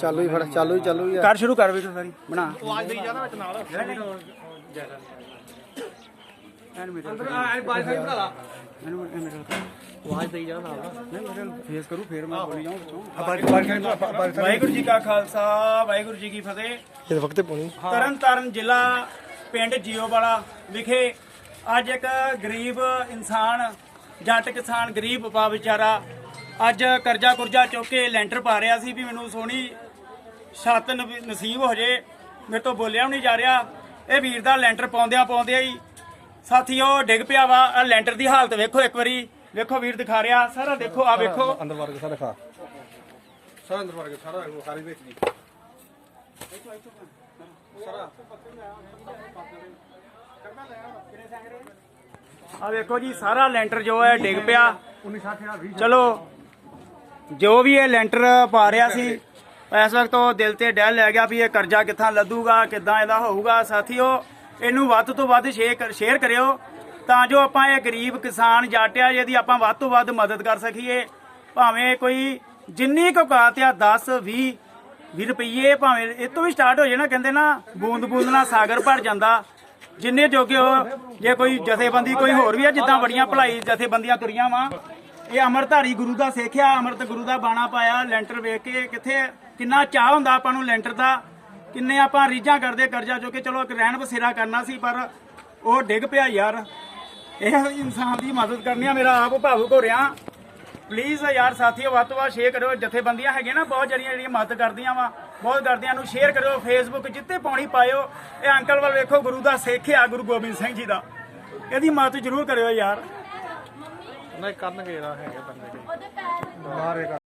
ਚਾਲੂ ਹੀ ਫੜ ਚਾਲੂ ਹੀ ਚਾਲੂ ਹੀ ਆ ਕਰ ਸ਼ੁਰੂ ਕਰ ਵੀਡੀਓ ਸਾਰੀ। ਬਣਾ। ਵਾਹਿਗੁਰੂ ਜੀ ਕਾ ਖਾਲਸਾ ਵਾਹਿਗੁਰੂ ਜੀ ਕੀ ਫਤਿਹ। ਇਹ ਵਕਤ ਪਾਉਣੀ ਤਰਨ ਤਾਰਨ ਜ਼ਿਲ੍ਹਾ ਪਿੰਡ ਜੀਓਵਾਲਾ ਵਿਖੇ ਅੱਜ ਇੱਕ ਗਰੀਬ ਇਨਸਾਨ ਜੱਟ ਕਿਸਾਨ ਗਰੀਬ ਬਪਾ ਵਿਚਾਰਾ ਅੱਜ ਕਰਜ਼ਾ ਕੁਰਜ਼ਾ ਚੁੱਕ ਕੇ ਲੈਂਟਰ ਪਾ ਰਿਹਾ ਸੀ ਵੀ ਮੈਨੂੰ ਸੋਹਣੀ ਛੱਤ ਨਸੀਬ ਹੋ ਜੇ। ਮੇਰੇ ਤੋਂ ਬੋਲਿਆ ਵੀ ਨਹੀਂ ਜਾ ਰਿਹਾ। ਇਹ ਵੀਰ ਦਾ ਲੈਂਟਰ ਪਾਉਂਦਿਆਂ ਪਾਉਂਦਿਆਂ ਹੀ ਸਾਥੀਓ ਡਿੱਗ ਪਿਆ ਵਾ। ਲੈਂਟਰ ਦੀ ਹਾਲਤ ਵੇਖੋ ਇੱਕ ਵਾਰੀ। ਵੇਖੋ ਵੀਰ ਦਿਖਾ ਰਿਹਾ। ਸਾਰਾ ਦੇਖੋ ਆ ਵੇਖੋ। ਅੰਦਰ ਵੜ ਕੇ ਸਾਰਾ ਖਾ। ਸਾਰਾ ਅੰਦਰ ਵੜ ਕੇ ਸਾਰਾ ਸਾਰੀ ਵਿੱਚ ਦੀ ਆ ਵੇਖੋ ਜੀ ਸਾਰਾ ਲੈਂਟਰ ਜੋ ਹੈ ਡਿੱਗ ਪਿਆ। ਚਲੋ ਜੋ ਵੀ ਇਹ ਲੈਂਟਰ ਪਾ ਰਿਹਾ ਸੀ, ਇਸ ਵਕਤ ਉਹ ਦਿਲ ਤੇ ਡਹਿ ਲੈ ਗਿਆ ਵੀ ਇਹ ਕਰਜ਼ਾ ਕਿੱਥਾਂ ਲੱਦੂਗਾ, ਕਿੱਦਾਂ ਇਹਦਾ ਹੋਊਗਾ। ਸਾਥੀਓ, ਇਹਨੂੰ ਵੱਧ ਤੋਂ ਵੱਧ ਸ਼ੇਅਰ ਕਰਿਓ, ਤਾਂ ਜੋ ਆਪਾਂ ਇਹ ਗਰੀਬ ਕਿਸਾਨ ਜਾਟਿਆ ਜਿਹਦੀ ਆਪਾਂ ਵੱਧ ਤੋਂ ਵੱਧ ਮਦਦ ਕਰ ਸਕੀਏ। ਭਾਵੇਂ ਕੋਈ ਜਿੰਨੀ ਕੁ ਔਕਾਤ ਆ 10 20 20 ਰੁਪਏ ਭਾਵੇਂ ਇਹ ਤੋਂ ਵੀ ਸਟਾਰਟ ਹੋ ਜਾਏ ਨਾ, ਕਹਿੰਦੇ ਨਾ, ਬੂੰਦ ਬੂੰਦ ਨਾਲ ਸਾਗਰ ਭਰ ਜਾਂਦਾ। ਜਿੰਨੇ ਜੋਗੇ ਹੋ, ਜੇ ਕੋਈ ਜਥੇਬੰਦੀ ਕੋਈ ਹੋਰ ਵੀ ਆ, ਜਿੱਦਾਂ ਬੜੀਆਂ ਭਲਾਈ ਜਥੇਬੰਦੀਆਂ ਤੁਰੀਆਂ ਵਾ ਇਹ ਅਮਰਧਾਰੀ ਗੁਰੂ ਦਾ ਸਿੱਖਿਆ ਅਮਰਤ ਗੁਰੂ ਦਾ ਬਾਣਾ ਪਾਇਆ, ਲੈਂਟਰ ਵੇਖ ਕੇ ਕਿੱਥੇ ਕਿੰਨਾ ਚਾਹ ਹੁੰਦਾ ਆਪਾਂ ਨੂੰ ਲੈਂਟਰ ਦਾ। ਕਿੰਨੇ ਆਪਾਂ ਰੀਝਾਂ ਕਰਦੇ ਕਰਜ਼ਾ ਚੁੱਕ ਕੇ, ਚਲੋ ਇੱਕ ਰਹਿਣ ਬਸੇਰਾ ਕਰਨਾ ਸੀ, ਪਰ ਉਹ ਡਿੱਗ ਪਿਆ ਯਾਰ। ਇਹ ਇਨਸਾਨ ਦੀ ਮਦਦ ਕਰਨੀ ਆ, ਮੇਰਾ ਆਪ ਭਾਵੁਕ ਹੋ ਰਿਹਾ। ਪਲੀਜ਼ ਯਾਰ ਸਾਥੀਓ, ਵੱਧ ਤੋਂ ਵੱਧ ਸ਼ੇਅਰ ਕਰਿਓ। ਜਥੇਬੰਦੀਆਂ ਹੈਗੀਆਂ ਨਾ, ਬਹੁਤ ਜਰੀਆਂ ਜਿਹੜੀਆਂ ਮਦਦ ਕਰਦੀਆਂ ਵਾ। ਬਹੁਤ ਕਰਦੀਆਂ ਨੂੰ ਸ਼ੇਅਰ ਕਰਿਓ ਫੇਸਬੁੱਕ ਜਿੱਤੇ ਪਾਉਣੀ ਪਾਇਓ। ਇਹ ਅੰਕਲ ਵੱਲ ਵੇਖੋ, ਗੁਰੂ ਦਾ ਸਿੱਖ ਆ, ਗੁਰੂ ਗੋਬਿੰਦ ਸਿੰਘ ਜੀ ਦਾ। ਇਹਦੀ ਮਦਦ ਜ਼ਰੂਰ ਕਰਿਓ ਯਾਰ। ਨਹੀਂ ਕਰਨਗੇ ਰਾ ਹੈਗੇ ਬੰਦੇ। ਬਾਹਰ